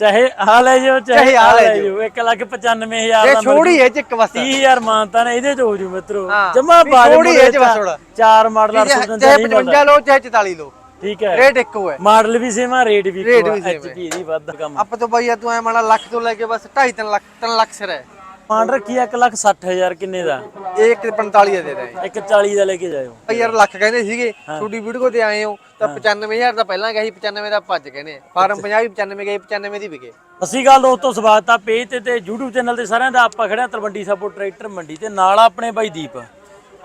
ਚਾਹੇ ਆ ਲੈ ਜਾਓ ਚਾਹੇ ਆ ਲੈ ਲੈ ਜਾਓ। 1 ਲੱਖ 95000 ਇਹ ਦਾ ਛੋੜੀ ਹੈ ਚ ਇੱਕ ਬਸ। 30000 ਮਾਨਤਾ ਨੇ ਇਹਦੇ ਚ ਹੋ ਜੂ ਮਿੱਤਰੋ। ਹਾਂ, ਜਮਾ ਬਾਜ ਥੋੜ੍ਹੀ ਇਹ ਚ ਬਸ। ਚਾਰ ਮਾਡਲ 855 ਚਾਹੇ ਨਹੀਂ 55 ਲਓ ਚਾਹੇ 44 ਲਓ। ਠੀਕ ਹੈ। ਰੇਟ ਇੱਕੋ ਹੈ। ਮਾਡਲ ਵੀ ਸੇਮ ਆ ਰੇਟ ਵੀ ਇੱਕੋ same ਐਚਪੀ ਦੀ ਵੱਧ ਕੰਮ। ਆਪਾਂ ਤੋਂ ਬਾਈ ਤੂੰ ਐ ਮਾਣਾ ਲੱਖ ਤੋਂ ਲੈ ਕੇ ਬਸ 2.5 3 ਲੱਖ 3 ਲੱਖ ਸਿਰ ਹੈ। ਮਾਨ ਰੱਖੀ 1 ਲੱਖ 60000 ਕਿੰਨੇ ਦਾ? ਇਹ ਇੱਕ 45 ਦਾ ਦੇ ਰਹੇ ਇੱਕ 40 ਦਾ ਲੈ ਕੇ ਜਾਇਓ। ਭਾਈ ਯਾਰ ਲੱਖ ਕਹਿੰਦੇ ਸੀਗੇ ਛੋਟੀ ਵੀਡੀਓ ਤੇ ਆਏ ਹੋ ਤਾਂ 95000 ਦਾ ਪਹਿਲਾਂ ਗਿਆ ਸੀ 95 ਦਾ ਭੱਜ ਕਹਿੰਦੇ ਫਾਰਮ 50 95 ਗਏ 95 ਦੀ ਵਿਕੇ। ਅਸੀਂ ਗੱਲ ਦੋਸਤੋ ਸਵਾਗਤ ਆ ਪੇਜ ਤੇ ਤੇ YouTube ਚੈਨਲ ਤੇ ਸਾਰਿਆਂ ਦਾ। ਆਪਾਂ ਖੜਿਆ ਤਲਵੰਡੀ ਸਾਬੋ ਟਰੈਕਟਰ ਮੰਡੀ ਤੇ ਨਾਲ ਆ ਆਪਣੇ ਬਾਈ ਦੀਪ।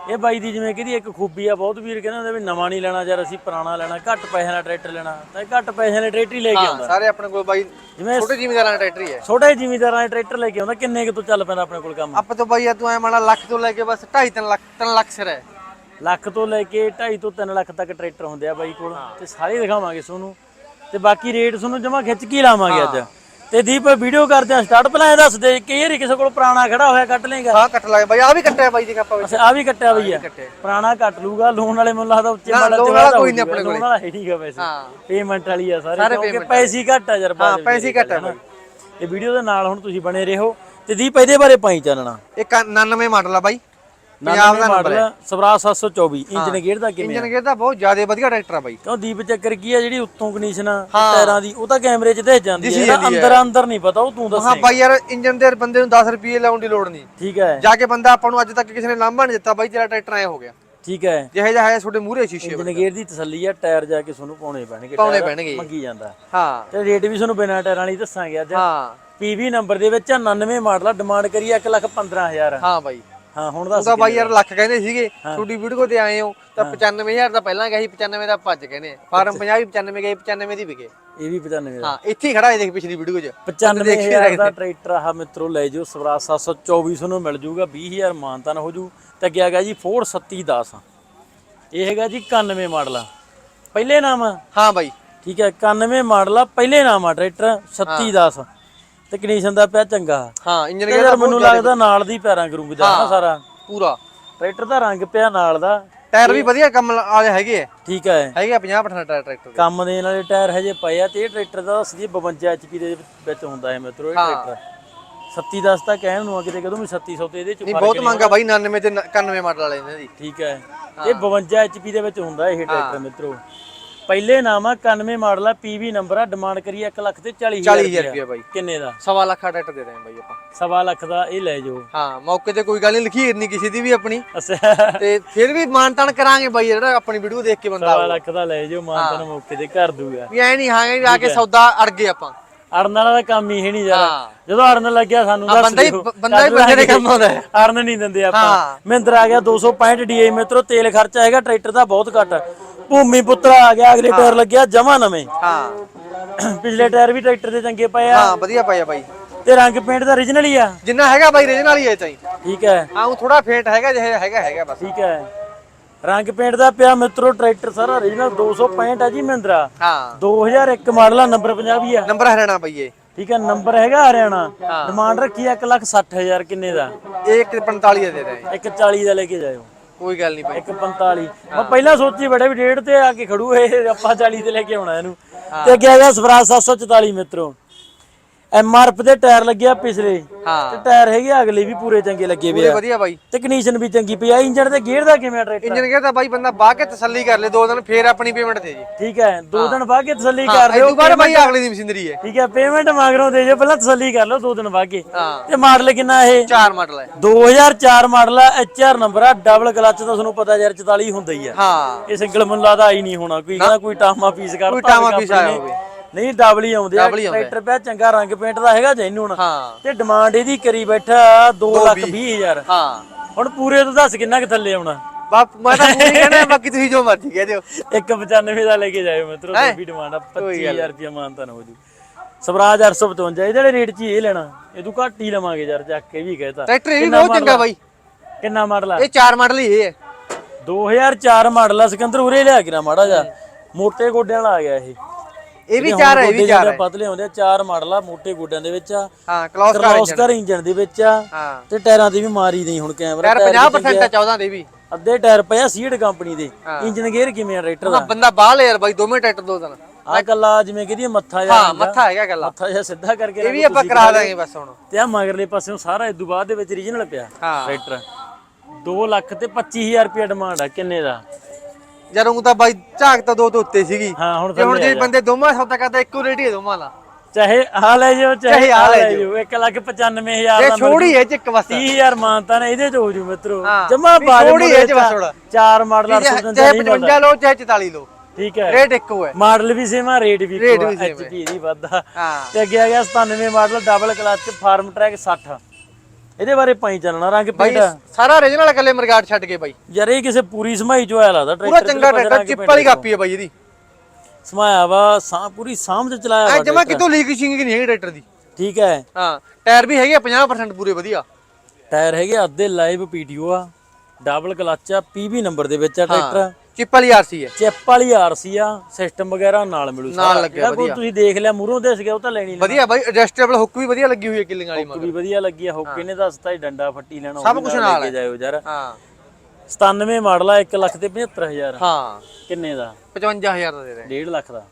ਇਹ ਬਾਈ ਦੀ ਜਿਵੇਂ ਕਿਹਦੀ ਇੱਕ ਖੂਬੀ ਆ ਬਹੁਤ ਵੀਰ ਕਹਿੰਦੇ ਹੁੰਦੇ ਵੀ ਨਵਾਂ ਨਹੀਂ ਲੈਣਾ ਯਾਰ ਅਸੀਂ ਪੁਰਾਣਾ ਲੈਣਾ ਘੱਟ ਪੈਸਿਆਂ ਦਾ ਟਰੈਕਟਰ ਲੈਣਾ ਤਾਂ ਇਹ ਘੱਟ ਪੈਸਿਆਂ ਦੇ ਟਰੈਕਟਰ ਹੀ ਲੈ ਕੇ ਆਉਂਦਾ। ਸਾਰੇ ਆਪਣੇ ਕੋਲ ਬਾਈ ਜਿਵੇਂ ਛੋਟੇ ਜ਼ਿਮੀਦਾਰਾਂ ਦਾ ਟਰੈਕਟਰ ਹੀ ਹੈ। ਛੋਟੇ ਜ਼ਿਮੀਦਾਰਾਂ ਦੇ ਟਰੈਕਟਰ ਲੈ ਕੇ ਆਉਂਦਾ ਕਿੰਨੇ ਕੁ ਤੋਂ ਚੱਲ ਪੈਂਦਾ ਆਪਣੇ ਕੋਲ ਕੰਮ? ਆਪਾਂ ਤੋਂ ਬਾਈ ਤੂੰ ਐ ਮਾਣਾ ਲੱਖ ਤੋਂ ਲੈ ਕੇ ਬਸ 2.5 3 ਲੱਖ 3 ਲੱਖ ਸਿਰ ਹੈ। ਲੱਖ ਤੋਂ ਲੈ ਕੇ 2.5 ਤੋਂ 3 ਲੱਖ ਤੱਕ ਟਰੈਕਟਰ ਹੁੰਦੇ ਆ ਬਾਈ ਕੋਲ ਤੇ ਸਾਰੇ ਦਿਖਾਵਾਂਗੇ ਤੁਹਾਨੂੰ ਤੇ ਬਾਕੀ ਰੇਟ ਤੁਹਾਨੂੰ ਜਮਾ ਖਿੱਚ ਕੇ ਲਾਵਾਂਗੇ ਅੱਜ। ਤੇ ਦੀਪ ਵੀਡੀਓ ਕਰਦੇ ਆ ਸਟਾਰਟ ਪਹਿਲਾਂ ਇਹ ਦੱਸ ਦੇ ਕਈ ਵਾਰੀ ਕਿਸੇ ਕੋਲ ਪੁਰਾਣਾ ਖੜਾ ਹੋਇਆ ਕੱਟ ਲੇਗਾ ਹਾਂ ਕੱਟ ਲੱਗ ਬਾਈ ਆ ਵੀ ਕੱਟਿਆ ਬਾਈ ਜੀ ਆਪਾਂ ਵਿੱਚ ਅੱਛਾ ਆ ਵੀ ਕੱਟਿਆ ਬਈ ਆ। ਪੁਰਾਣਾ ਕੱਟ ਲੂਗਾ ਲੋਨ ਵਾਲੇ ਮੈਨੂੰ ਲੱਗਦਾ ਉੱਚੇ ਮਾਡਲ ਤੇ ਵਾਲਾ ਕੋਈ ਨਹੀਂ ਆਪਣੇ ਕੋਲੇ। ਲੋਨ ਵਾਲਾ ਹੈ ਨਹੀਂਗਾ ਵੈਸੇ। ਹਾਂ। ਪੇਮੈਂਟ ਵਾਲੀ ਆ ਸਾਰੇ ਕਿਉਂਕਿ ਪੈਸੇ ਹੀ ਘੱਟ ਆ ਯਾਰ ਹਾਂ ਪੈਸੇ ਹੀ ਘੱਟ ਆ ਇਹ ਵੀਡੀਓ ਦੇ ਨਾਲ ਹੁਣ ਤੁਸੀਂ ਬਣੇ ਰਹੋ। ਤੇ ਦੀਪ ਇਹਦੇ ਬਾਰੇ ਪਾਈ ਚੱਲਣਾ ਇਹ 99 ਮਾਡਲ ਆ ਬਾਈ। ਪੰਜਾਬ ਦਾ ਨੰਬਰ ਹੈ। ਮਾਡਲ ਸਵਰਾਜ 724 ਇੰਜਨ ਗੇਅਰ ਦਾ ਕਿਵੇਂ ਇੰਜਨ ਗੇਅਰ ਦਾ ਬਹੁਤ ਜ਼ਿਆਦਾ ਵਧੀਆ ਟਰੈਕਟਰ ਆ ਬਾਈ। ਕਿਉਂ ਦੀਪ ਚੱਕਰ ਕੀ ਆ ਜਿਹੜੀ ਉੱਤੋਂ ਕੰਡੀਸ਼ਨ ਆ ਟਾਇਰਾਂ ਦੀ ਉਹ ਤਾਂ ਕੈਮਰੇ 'ਚ ਦਿਖ ਜਾਂਦੀ ਹੈ। ਇਹਦਾ ਅੰਦਰ ਅੰਦਰ ਨਹੀਂ ਪਤਾ ਉਹ ਤੂੰ ਦੱਸ। ਹਾਂ ਬਾਈ ਯਾਰ ਇੰਜਨ ਦੇ ਬੰਦੇ ਨੂੰ 10 ਰੁਪਏ ਲਾਉਣ ਦੀ ਲੋੜ ਨਹੀਂ। ਠੀਕ ਹੈ। ਜਾ ਕੇ ਬੰਦਾ ਆਪਾਂ ਨੂੰ ਅੱਜ ਤੱਕ ਕਿਸੇ ਨੇ ਲਾਂਭਾ ਨਹੀਂ ਦਿੱਤਾ ਬਾਈ ਤੇਰਾ ਟਰੈਕਟਰ ਐ ਹੋ ਗਿਆ। ਠੀਕ ਹੈ। ਜਿਹੇ ਜਿਹਾ ਹੈ ਤੁਹਾਡੇ ਮੂਹਰੇ ਸ਼ੀਸ਼ੇ ਇੰਜਨ ਗੇਅਰ ਦੀ ਤਸੱਲੀ ਆ ਟਾਇਰ ਜਾ ਕੇ ਤੁਹਾਨੂੰ ਪਾਉਣੇ ਪੈਣਗੇ ਪਾਉਣੇ ਟਾਇਰ ਪੈਣਗੇ। ਮੰਗੀ ਜਾਂਦਾ। ਹਾਂ। ਤੇ ਰੇਟ ਵੀ ਤੁਹਾਨੂੰ ਬਿਨਾਂ ਟਾਇਰਾਂ ਵਾਲੀ ਦੱਸਾਂਗੇ ਅੱਜ। ਹਾਂ। ਪੀਵੀ ਨੰਬਰ ਦੇ ਵਿੱਚ 99 ਮਾਡਲ ਡਿਮਾਂਡ ਕਰੀ 1 ਲੱਖ 15000 ਹਾਂ ਬਾਈ। ਹਾਂ ਹੁਣ ਦੱਸ ਉਹਦਾ ਬਾਈ ਯਾਰ ਲੱਖ ਕਹਿੰਦੇ ਸੀਗੇ ਤੁਹਾਡੀ ਵੀਡੀਓ ਤੇ ਆਏ ਹੋ ਤਾਂ 95000 ਦਾ ਪਹਿਲਾਂ ਗਿਆ ਸੀ 95 ਦਾ ਭੱਜ ਕਹਿੰਦੇ ਫਾਰਮ 50 95 ਗਏ 95 ਦੀ ਵਿਕੇ ਇਹ ਵੀ 95 ਦਾ। ਹਾਂ ਇੱਥੇ ਹੀ ਖੜਾ ਹੈ ਦੇਖ ਪਿਛਲੀ ਵੀਡੀਓ 'ਚ। 95000 ਦਾ ਟਰੈਕਟਰ ਆ ਮਿੱਤਰੋ ਲੈ ਜਾਓ ਸਵਰਾਜ 724 ਨੂੰ ਮਿਲ ਜੂਗਾ 20000 ਮਾਨਤਨ ਹੋ ਜੂ ਤੇ ਅੱਗੇ ਹੈਗਾ ਜੀ ਫੋਰਡ 3710 ਇਹ ਹੈਗਾ ਜੀ 91 ਮਾਡਲ ਆ। ਪਹਿਲੇ ਨਾਮ ਹਾਂ ਬਾਈ। ਠੀਕ ਹੈ 91 ਮਾਡਲ ਆ ਪਹਿਲੇ ਨਾਮ ਆ ਟਰੈਕਟਰ 3710 ਤੇ ਦਾ ਪਿਆ ਚੰਗਾ। ਹਾਂ ਇੰਜਨ ਤੇ ਯਾਰ ਮੈਨੂੰ ਲੱਗਦਾ ਨਾਲ ਦੀ ਪੈਰਾਂ ਕਰੂੰਗੀ ਨਾ ਸਾਰਾ। ਪੂਰਾ। ਟਰੈਕਟਰ ਦਾ ਰੰਗ ਪਿਆ ਨਾਲ ਦਾ। ਟਾਇਰ ਵੀ ਵਧੀਆ ਕੰਮ ਵਾਲੇ ਹੈਗੇ ਆ। ਠੀਕ ਹੈ ਹੈਗੇ ਆ 50% ਟਾਇਰ ਟਰੈਕਟਰ ਦੇ। ਕੰਮ ਦੇਣ ਵਾਲੇ ਟਾਇਰ ਹਜੇ ਪਏ ਆ ਤੇ ਇਹ ਟਰੈਕਟਰ ਦਾ ਦੱਸਦੀ 52 ਐਚਪੀ ਦੇ ਵਿੱਚ ਹੁੰਦਾ ਹੈ ਮਿੱਤਰੋ ਇਹ ਟਰੈਕਟਰ। 3710 ਤਾਂ ਕਹਿਣ ਨੂੰ ਆ ਕਿਤੇ ਕਦੋਂ ਵੀ 3700 ਤੇ ਇਹਦੇ ਚ ਨਹੀਂ ਬਹੁਤ ਮੰਗਾ ਬਾਈ 99 ਤੇ 91 ਮਾਡਲ ਵਾਲੇ ਇਹਨਾਂ ਦੀ ਠੀਕ ਹੈ। ਇਹ 52 ਐਚਪੀ ਦੇ ਵਿੱਚ ਹੁੰਦਾ ਇਹ ਟਰੈਕਟਰ ਮਿੱਤਰੋ। ਪਹਿਲੇ ਨਾਮ ਆ 91 ਮਾਡਲ ਆ ਪੀਵੀ ਨੰਬਰ ਆ ਡਿਮਾਂਡ ਕਰੀ 1 ਲੱਖ ਤੇ 40000 40000 ਰੁਪਏ ਬਾਈ। ਕਿੰਨੇ ਦਾ? ਸਵਾ ਲੱਖ ਦਾ ਟਰੈਕਟਰ ਦੇ ਬਾਈ ਆਪਾਂ। ਸਵਾ ਲੱਖ ਦਾ ਇਹ ਲੈ ਜਾਓ। ਹਾਂ ਮੌਕੇ ਤੇ ਕੋਈ ਗੱਲ ਨਹੀਂ ਲਿਖੀ ਨਹੀਂ ਕਿਸੇ ਦੀ ਵੀ ਆਪਣੀ। ਤੇ ਫਿਰ ਵੀ ਮਾਨਤਾਨ ਕਰਾਂਗੇ ਬਾਈ ਜਿਹੜਾ ਆਪਣੀ ਵੀਡੀਓ ਦੇਖ ਕੇ ਬੰਦਾ ਸਵਾ ਲੱਖ ਦਾ ਲੈ ਜਾਓ ਮਾਨਤਨ ਮੌਕੇ ਤੇ ਕਰ ਦੂਗਾ। ਵੀ ਐ ਨਹੀਂ ਹਾਂ ਆ ਕੇ ਸੌਦਾ ਅੜ ਗਏ ਆਪਾਂ। ਅੜਨ ਵਾਲਾ ਤਾਂ ਕੰਮ ਹੀ ਹੈ ਨਹੀਂ ਯਾਰ ਜਦੋਂ ਅੜਨ ਲੱਗਿਆ ਸਾਨੂੰ ਦੱਸ ਬੰਦਾ ਹੀ। ਬੰਦਾ ਹੀ ਬੰਦੇ ਦੇ ਕੰਮ ਆਉਂਦਾ ਹੈ। ਅਰਨ ਨਹੀਂ ਦਿੰਦੇ ਆਪਾਂ। ਮਹਿੰਦਰ ਆ ਗਿਆ 265 ਡੀਏ ਮਿੱਤਰੋ ਤੇਲ ਖਰਚਾ ਹੈਗਾ ਟਰੈਕਟਰ ਦਾ ਬਹੁਤ ਘੱਟ। ਭੂਮੀ ਪੁੱਤਰਾ ਆ ਗਿਆ ਅਗਲੇ ਟਾਇਰ ਲੱਗਿਆ ਜਮਾ ਨਵੇਂ। ਹਾਂ। ਪਿਛਲੇ ਟਾਇਰ ਵੀ ਟਰੈਕਟਰ ਦੇ ਚੰਗੇ ਪਏ ਆ। ਹਾਂ ਵਧੀਆ ਪਾਇਆ ਬਾਈ। ਤੇ ਰੰਗ ਪੇਂਟ ਦਾ origignal ਹੀ ਆ। ਜਿੰਨਾ ਹੈਗਾ ਬਾਈ ਰੀਜਨਲ ਹੀ ਹੈ। ਚਾਹੀ ਠੀਕ ਹੈ। ਹਾਂ ਉਹ ਥੋੜਾ ਫੇਟ ਹੈਗਾ ਜਿਹੇ ਹੈਗਾ ਹੈਗਾ ਬਸ। ਠੀਕ ਹੈ। ਰੰਗ ਪੇਂਟ ਦਾ ਪਿਆ ਮਿੱਤਰੋ ਟਰੈਕਟਰ ਸਾਰਾ origignal 265 ਆ ਜੀ ਮਹਿੰਦਰਾ। ਹਾਂ। 2001 ਮਾਡਲ ਆ ਨੰਬਰ 50 ਵੀ ਆ। ਨੰਬਰ ਹਰਿਆਣਾ ਬਾਈ ਇਹ। ਠੀਕ ਹੈ ਨੰਬਰ ਹੈਗਾ ਹਰਿਆਣਾ। ਡਿਮਾਂਡ ਰੱਖੀ 1 ਲੱਖ 60000 ਕਿੰਨੇ ਦਾ। ਇਹ ਇੱਕ 45 ਦੇ ਦੇ। ਰਹੇ ਹਾਂ। ਇੱਕ 40 ਦਾ ਲੈ ਕੇ ਜਾਇਓ। ਕੋਈ ਗੱਲ ਨਹੀਂ ਬਾਈ। ਇੱਕ 45 ਮੈਂ ਪਹਿਲਾਂ ਸੋਚੀ ਬੜੇ ਵੀ ਡੇਢ ਤੇ ਆ ਕੇ ਖੜੂ ਇਹ ਆਪਾਂ 40 ਤੇ ਲੈ ਕੇ ਆਉਣਾ ਇਹਨੂੰ। ਤੇ ਅੱਗੇ ਹੈਗਾ ਸਵਰਾਜ 744 ਮਿੱਤਰੋ। ਐਮਆਰਐਫ ਦੇ ਟਾਇਰ ਲੱਗਿਆ ਪਿਛਲੇ। ਤੇ ਹਾਂ ਟਾਇਰ ਹੈਗੇ ਅਗਲੇ ਵੀ ਪੂਰੇ ਚੰਗੇ ਲੱਗੇ ਵੀ ਪੂਰੇ ਆ। ਵਧੀਆ ਬਾਈ। ਤੇ ਕੰਡੀਸ਼ਨ ਵੀ ਚੰਗੀ ਪਈ ਆ ਇੰਜਨ ਤੇ ਗੇਅਰ ਦਾ ਕਿਵੇਂ ਆ ਟਰੈਕਟਰ ਇੰਜਨ ਗਿਆ ਤਾਂ ਬਾਈ ਬੰਦਾ ਬਾਹ ਕੇ ਤਸੱਲੀ ਕਰ ਲੇ ਦੋ ਦਿਨ ਫੇਰ ਆਪਣੀ ਪੇਮੈਂਟ ਦੇ ਜੀ। ਠੀਕ ਹੈ ਦੋ ਦਿਨ ਬਾਅਦ ਕੇ ਤਸੱਲੀ ਕਰ ਹਾਂ ਲਿਓ ਇਹ ਬਾਅਦ ਬਾਈ ਅਗਲੀ ਦੀ ਮਸ਼ੀਨਰੀ ਹੈ। ਠੀਕ ਹੈ ਪੇਮੈਂਟ ਮੰਗਰੋਂ ਦੇ ਜੋ ਪਹਿਲਾਂ ਤਸੱਲੀ ਕਰ ਲਓ ਦੋ ਦਿਨ ਬਾਅਦ ਕੇ। ਹਾਂ। ਤੇ ਮਾਡਲ ਕਿੰਨਾ ਇਹ? ਚਾਰ ਮਾਡਲ ਹੈ। 2004 ਮਾਡਲ ਆ ਐਚਆਰ ਨੰਬਰ ਆ ਡਬਲ ਕਲਚ ਦਾ ਤੁਹਾਨੂੰ ਪਤਾ ਯਾਰ 44 ਹੁੰਦਾ ਹੀ ਆ। ਹਾਂ। ਇਹ ਸਿੰਗਲ ਮੈਨੂੰ ਲੱਗਦਾ ਆਈ ਨਹੀਂ ਹੋਣਾ ਕੋਈ ਕਹਿੰਦਾ ਕੋਈ ਟਾਮਾ ਪੀਸ ਕਰਤਾ ਕੋਈ ਟਾਮਾ ਪੀਸ ਆਇਆ। ਹੋਵੇ। ਨਹੀਂ ਡਬਲ ਹੀ ਆਉਂਦੇ ਆ। Double ਹੀ ਆਉਂਦੇ ਆ। ਟਰੈਕਟਰ ਪਿਆ ਚੰਗਾ ਰੰਗ ਪੇਂਟ ਦਾ ਹੈਗਾ ਜੈਨੂਨ। ਹਾਂ। ਤੇ ਡਿਮਾਂਡ ਇਹਦੀ ਕਰੀ ਬੈਠਾ 2 ਲੱਖ 20 ਹਜ਼ਾਰ। ਹਾਂ। ਹੁਣ ਪੂਰੇ ਤੋਂ ਦੱਸ ਕਿੰਨਾ ਕੁ ਥੱਲੇ ਆਉਣਾ? ਬਾਪ ਮੈਂ ਤਾਂ ਪੂਰੀ ਕਹਿਣਾ ਬਾਕੀ ਤੁਸੀਂ ਜੋ ਮਰਜ਼ੀ ਕਹਿ ਦਿਓ। 195 ਦਾ ਲੈ ਕੇ ਜਾਇਓ ਮਿੱਤਰੋ ਤੇ ਵੀ ਡਿਮਾਂਡ ਆ 25000 ਰੁਪਏ ਮਾਨਤਾ ਨਾ ਹੋ ਜੂ। ਸਵਰਾਜ 855 ਇਹਦੇ ਰੇਟ 'ਚ ਹੀ ਇਹ ਲੈਣਾ। ਇਹ ਤੂੰ ਘੱਟ ਹੀ ਲਵਾਂਗੇ ਯਾਰ ਚੱਕ ਕੇ ਵੀ ਕਹਿਤਾ। ਟਰੈਕਟਰ ਇਹ ਵੀ ਬਹੁਤ ਚੰਗਾ ਬਾਈ। ਕਿੰਨਾ ਮਾਡਲ ਆ? ਇਹ ਚਾਰ ਮਾਡਲ ਹੀ ਇਹ ਹੈ। 2004 ਮਾਡਲ ਆ ਸਿਕੰਦਰ ਉਰੇ ਲਿਆ ਕਿਰਾ ਮਾੜਾ ਜਾ ਮੋਟੇ ਗੋਡਿਆਂ ਵਾਲਾ ਆ ਗਿਆ ਇਹ। ਇਹ ਵੀ ਚਾਰ ਹੈ ਇਹ ਵੀ ਚਾਰ ਹੈ ਪਤਲੇ ਹੁੰਦੇ ਆ ਚਾਰ ਮਾਡਲ ਆ ਮੋਟੇ ਗੋਡਿਆਂ ਦੇ ਵਿੱਚ ਆ। ਹਾਂ ਕਲੌਸ ਕਾਰ ਕ੍ਰੋਸਕਰ ਇੰਜਨ ਦੇ ਵਿੱਚ ਆ ਹਾਂ। ਤੇ ਟਾਇਰਾਂ ਦੀ ਵੀ ਮਾਰੀ ਨਹੀਂ ਹੁਣ ਕੈਮਰਾ ਟਾਇਰ 50% ਹੈ 14 ਦੇ ਵੀ। ਅੱਧੇ ਟਾਇਰ ਪਏ ਆ ਸੀਡ ਕੰਪਨੀ ਦੇ। ਇੰਜਨ ਗੇਅਰ ਕਿਵੇਂ ਆ ਟਰੈਕਟਰ ਦਾ? ਬੰਦਾ ਬਾਹ ਲੈ ਯਾਰ ਬਾਈ ਦੋਵੇਂ ਟਰੈਕਟਰ ਦੋ ਦਿਨ। ਆ ਕੱਲਾ ਜਿਵੇਂ ਕਹਦੀ ਮੱਥਾ ਜਾਂ ਹਾਂ ਮੱਥਾ ਹੈਗਾ ਗੱਲਾਂ ਮੱਥਾ ਜਿਹਾ ਸਿੱਧਾ ਕਰਕੇ ਇਹ ਵੀ ਆਪਾਂ ਕਰਾ ਦਾਂਗੇ ਬਸ ਹੁਣ। ਤੇ ਆ ਮਗਰਲੇ ਪਾਸਿਓਂ ਸਾਰਾ ਇਦੋਂ ਬਾਅਦ ਦੇ ਵਿੱਚ ਰੀਜਨਲ ਪਿਆ ਹਾਂ। ਟਰੈਕਟਰ 2 ਲੱਖ ਤੇ 25000 ਰੁਪਏ ਡਿਮਾਂਡ ਆ ਕਿੰਨੇ ਦਾ? ਜਦੋਂ ਤਾਂ ਬਾਈ ਝਾਕ ਤਾਂ ਦੋ ਤੋਂ ਉੱਤੇ ਸੀਗੀ। ਹਾਂ ਹੁਣ ਤੇ ਹੁਣ ਥੱਲੇ ਜੇ ਬੰਦੇ ਦੋਵਾਂ ਸੌਦਾ ਕਰਦਾ ਇੱਕੋ ਰੇਟ ਹੀ ਹੈ ਦੋਵਾਂ ਦਾ। ਚਾਹੇ ਆ ਲੈ ਜਾਓ ਚਾਹੇ ਆ ਲੈ ਲੈ ਜਾਓ। 1 ਲੱਖ 95000 ਇਹ ਦਾ ਛੋੜੀ ਹੈ ਚ ਇੱਕ ਬਸ 30000 ਮਾਨਤਾ ਨੇ ਇਹਦੇ ਚ ਹੋ ਜੂ ਮਿੱਤਰੋ। ਹਾਂ। ਜਮਾ ਬਾਜ ਥੋੜ੍ਹੀ ਇਹ ਚ ਬਸ। ਚਾਰ ਮਾਡਲ 855 ਚਾਹੇ ਨਹੀਂ 55 ਲਓ ਚਾਹੇ 44 ਲਓ। ਠੀਕ ਹੈ। ਰੇਟ ਇੱਕੋ ਹੈ। ਮਾਡਲ ਵੀ ਸੇਮ ਆ ਰੇਟ ਵੀ ਇੱਕੋ ਹੈ। ਐਚਪੀ ਦੀ ਵੱਧਾ ਹਾਂ। ਤੇ ਅੱਗੇ ਆ ਗਿਆ 97 model double clutch Farmtrac 60 ਇਹਦੇ ਬਾਰੇ ਪਾਈ ਚੱਲਣਾ ਰੰਗ ਬਾਈ ਪੇਂਟ ਸਾਰਾ origignal ਇਕੱਲੇ ਮਰਗਾਟ ਛੱਡ ਕੇ ਬਾਈ। ਯਾਰ ਇਹ ਕਿਸੇ ਪੂਰੀ ਸਮਾਈ ਚੋਂ ਆਇਆ ਲੱਗਦਾ ਪੂਰਾ ਚੰਗਾ ਟਰੈਕਟਰ ਚਿੱਪ ਵਾਲੀ ਕਾਪੀ ਹੈ ਬਾਈ ਇਹਦੀ। ਸਮਾਇਆ ਵਾ ਸਾਂ ਪੂਰੀ ਸਾਂਭ ਚ ਚਲਾਇਆ ਐ ਵਾ ਜਮਾ ਕਿਤੋਂ ਲੀਕ ਸ਼ਿੰਗ ਨਹੀਂ ਹੈਗੀ ਟਰੈਕਟਰ ਦੀ? ਠੀਕ ਹੈ। ਹਾਂ ਟਾਇਰ ਵੀ ਹੈਗੇ ਆ 50% ਪੂਰੇ ਵਧੀਆ। ਟਾਇਰ ਹੈਗੇ ਅੱਧੇ ਲਾਈਵ ਪੀਟੀਓ ਆ ਡਬਲ ਕਲਚ ਆ ਪੀਵੀ ਨੰਬਰ ਦੇ ਵਿੱਚ ਆ ਟਰੈਕਟਰ ਚਿੱਪ ਵਾਲੀ ਆਰਸੀ ਹੈ। ਚਿੱਪ ਵਾਲੀ ਆਰਸੀ ਆ ਸਿਸਟਮ ਵਗੈਰਾ ਨਾਲ ਮਿਲੂ ਨਾਲ ਲੱਗਿਆ ਜਿਹੜਾ ਕੋਈ ਤੁਸੀਂ ਦੇਖ ਲਿਆ ਮੂਹਰੋਂ ਦੇ ਸੀਗਾ ਉਹ ਤਾਂ ਲੈਣੀ ਲੈਣਾ। ਵਧੀਆ ਬਾਈ ਐਡਜਸਟੇਬਲ ਹੁੱਕ ਵੀ ਵਧੀਆ ਲੱਗੀ ਹੋਈ ਹੈ ਕਿਲਿੰਗ ਵਾਲੀ ਹੁੱਕ ਵੀ ਵਧੀਆ ਲੱਗੀ ਆ ਹੁੱਕ ਇਹਨੇ ਦੱਸਤਾ ਹੀ ਡੰਡਾ ਫੱਟੀ ਲੈਣਾ ਸਭ ਕੁਛ ਲੈ ਨਾਲ ਹੈ। ਜਾਇਓ ਯਾਰ। ਹਾਂ। 97 ਮਾਡਲ ਆ 1 ਲੱਖ ਤੇ 75000 ਹਾਂ। ਕਿੰਨੇ ਦਾ? 55000 ਦਾ ਦੇ ਰਹੇ 1.5 ਲੱਖ ਦਾ।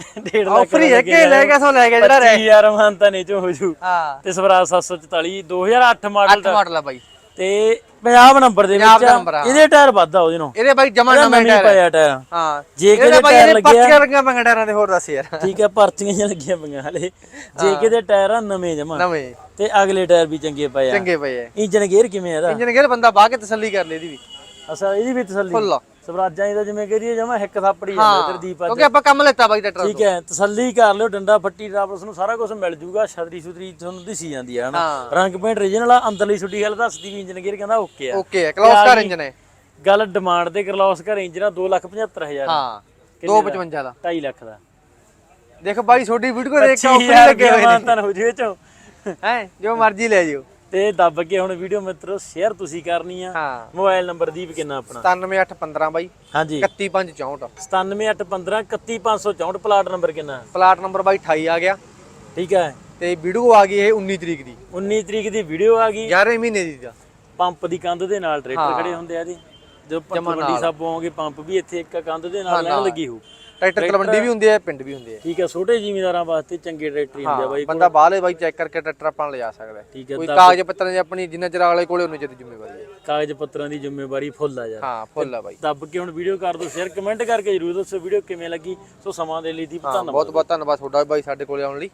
1.5 ਲੱਖ ਆਫਰ ਹੀ ਹੈ ਕਿ ਲੈ ਗਿਆ ਸੋ ਲੈ ਗਿਆ ਜਿਹੜਾ ਰਹਿ 25000 ਮਾਨਤਾ ਨੇ ਚੋ ਹੋ ਜੂ। ਹਾਂ। ਤੇ ਸਵਰਾਜ 744 2008 ਮਾਡਲ 8 ਮਾਡਲ ਆ ਬਾਈ। ਤੇ 50 ਨੰਬਰ ਦੇ ਵਿੱਚ ਆ। number ਆ। ਇਹਦੇ ਟਾਇਰ ਵੱਧਾ ਉਹਦੇ ਨੂੰ ਇਹਦੇ ਬਾਈ ਜਮਾ ਨਵੇਂ ਨਵੀਂ ਟਾਇਰ ਪਾਇਆ ਟਾਇਰ। ਹਾਂ। ਜੇ ਇਹਦੇ ਕਿਤੇ ਬਾਈ ਟਾਇਰ ਇਹਦੇ ਲੱਗਿਆ ਪਰਚੀਆਂ ਲੱਗੀਆਂ ਪੰਗਾ ਟਾਇਰਾਂ ਦੇ ਹੋਰ ਦੱਸ ਯਾਰ। ਠੀਕ ਹੈ ਪਰਚੀਆਂ ਜਿਹੀਆਂ ਲੱਗੀਆਂ ਪਈਆਂ ਹਲੇ। ਜੇ ਕਿਤੇ ਟਾਇਰ ਆ ਨਵੇਂ ਜਮਾ। ਨਵੇਂ। ਤੇ ਅਗਲੇ ਟਾਇਰ ਵੀ ਚੰਗੇ ਪਏ ਆ। ਚੰਗੇ ਪਏ ਐ ਇੰਜਨ ਗੇਅਰ ਕਿਵੇਂ ਆ ਇਹਦਾ? ਇੰਜਨ ਗੇਅਰ ਬੰਦਾ ਬਾਹ ਕੇ ਤਸੱਲੀ ਕਰ ਲੈ ਇਹਦੀ ਵੀ। ਅਸਾ ਇਹਦੀ ਵੀ ਤਸੱਲੀ। ਫੁੱਲ ਸਵਰਾਜਾਂ ਇਹਦਾ ਜਿਵੇਂ ਕਹਦੀ ਜਮਾ ਹਿੱਕ ਥਾਪੜੀ ਜਾਂਦਾ ਤੇਰੇ ਦੀਪ ਅੱਜ ਕਿਉਂਕਿ ਆਪਾਂ ਕੰਮ ਲੈਤਾ ਬਾਈ ਟਰੈਕਟਰ ਠੀਕ ਹੈ ਤਸੱਲੀ ਕਰ ਲਿਓ ਡੰਡਾ ਫੱਟੀ ਡਰਾਪਰਸ ਨੂੰ ਸਾਰਾ ਕੁਝ ਮਿਲ ਜੂਗਾ ਛਤਰੀ ਸੁਤਰੀ ਤੁਹਾਨੂੰ ਦਿਸੀ ਜਾਂਦੀ ਹੈ ਹਨਾ? ਹਾਂ। ਰੰਗ ਪੇਂਟ ਰੀਜਨਲ ਆ ਅੰਦਰਲੀ ਛੁੱਟੀ ਗੱਲ ਦੱਸਦੀ ਵੀ ਇੰਜਨ ਗੇਅਰ ਕਹਿੰਦਾ ਓਕੇ ਆ। ਓਕੇ ਕਲੌਸ ਕਾਰ ਇੰਜਨ ਹੈ। ਗੱਲ ਡਿਮਾਂਡ ਤੇ ਕਰਲੌਸ ਕਰ ਇੰਜਨ 275000 ਹਾਂ 255 ਦਾ? 2.5 ਲੱਖ ਦਾ। ਦੇਖ ਬਾਈ ਛੋਟੀ ਵੀਡੀਓ ਦੇਖ ਕੇ 25000 ਆਫਰ ਲੱਗੇ ਹੋਏ ਮਾਨਤਨ ਹੋ ਜੂ ਚੋਂ। ਨੇ ਹੈ ਜੋ ਮਰਜ਼ੀ ਲੈ ਜਿਓ। ਤੇ ਦੱਬ ਕੇ ਹੁਣ ਵੀਡੀਓ ਮਿੱਤਰੋ ਸ਼ੇਅਰ ਤੁਸੀਂ ਕਰਨੀ ਆ। ਹਾਂ। ਮੋਬਾਈਲ ਨੰਬਰ ਦੀਪ ਕਿੰਨਾ ਆਪਣਾ? 97815 ਬਾਈ। ਹਾਂਜੀ। 31564 97815 31564 ਪਲਾਟ ਨੰਬਰ ਕਿੰਨਾ? ਪਲਾਟ ਨੰਬਰ ਬਾਈ 28 ਆ ਗਿਆ। ਠੀਕ ਹੈ ਤੇ ਵੀਡੀਓ ਆ ਗਈ ਇਹ 19 ਤਰੀਕ ਦੀ। 19 ਤਰੀਕ ਦੀ ਵੀਡੀਓ ਆ ਗਈ। 11ਵੇਂ ਮਹੀਨੇ ਦੀ ਦਾ ਪੰਪ ਦੀ ਕੰਧ ਦੇ ਨਾਲ ਟਰੈਕਟਰ ਖੜੇ ਹੁੰਦੇ ਆ ਜੀ। ਜੋ ਪੱਤਵੰਡੀ ਸਾਬੋਂ ਆਉਂਗੇ ਪੰਪ ਵੀ ਇੱਥੇ ਇੱਕ ਕੰਧ ਦੇ ਨਾਲ ਲੈਣ ਲੱਗੀ ਹੋ ਟਰੈਕਟਰ ਤਲਵੰਡੀ ਵੀ ਹੁੰਦੇ ਆ ਪਿੰਡ ਵੀ ਹੁੰਦੇ ਆ ਠੀਕ ਹੈ ਛੋਟੇ ਜ਼ਿਮੀਂਦਾਰਾਂ ਵਾਸਤੇ ਚੰਗੇ ਟਰੈਕਟਰ ਹੀ ਹੁੰਦੇ ਆ ਬਾਈ ਬੰਦਾ ਬਾਹਲੇ ਬਾਈ ਚੈੱਕ ਕਰਕੇ ਟਰੈਕਟਰ ਆਪਾਂ ਲਿਜਾ ਸਕਦਾ। ਠੀਕ ਹੈ ਕੋਈ ਕਾਗਜ਼ ਪੱਤਰਾਂ ਦੀ ਆਪਣੀ ਜਿੰਨਾ ਚਿਰ ਵਾਲੇ ਕੋਲੇ ਉਹਨੇ ਚਿਰ ਦੀ ਜ਼ਿੰਮੇਵਾਰੀ ਹੈ। ਕਾਗਜ਼ ਪੱਤਰਾਂ ਦੀ ਜ਼ਿੰਮੇਵਾਰੀ ਫੁੱਲ ਆ ਯਾਰ। ਹਾਂ ਫੁੱਲ ਆ ਬਾਈ। ਦੱਬ ਕੇ ਹੁਣ ਵੀਡੀਓ ਕਰ ਦਿਓ ਸ਼ੇਅਰ ਕਮੈਂਟ ਕਰਕੇ ਜਰੂਰ ਦੱਸੋ ਵੀਡੀਓ ਕਿਵੇਂ ਲੱਗੀ। ਸੋ ਸਮਾਂ ਦੇ ਲਈ ਦੀਪ ਧੰਨਵਾਦ। ਬਹੁਤ ਬਹੁਤ ਧੰਨਵਾਦ ਤੁਹਾਡਾ ਬਾਈ ਸਾਡੇ ਕੋਲੇ ਆਉਣ ਲਈ।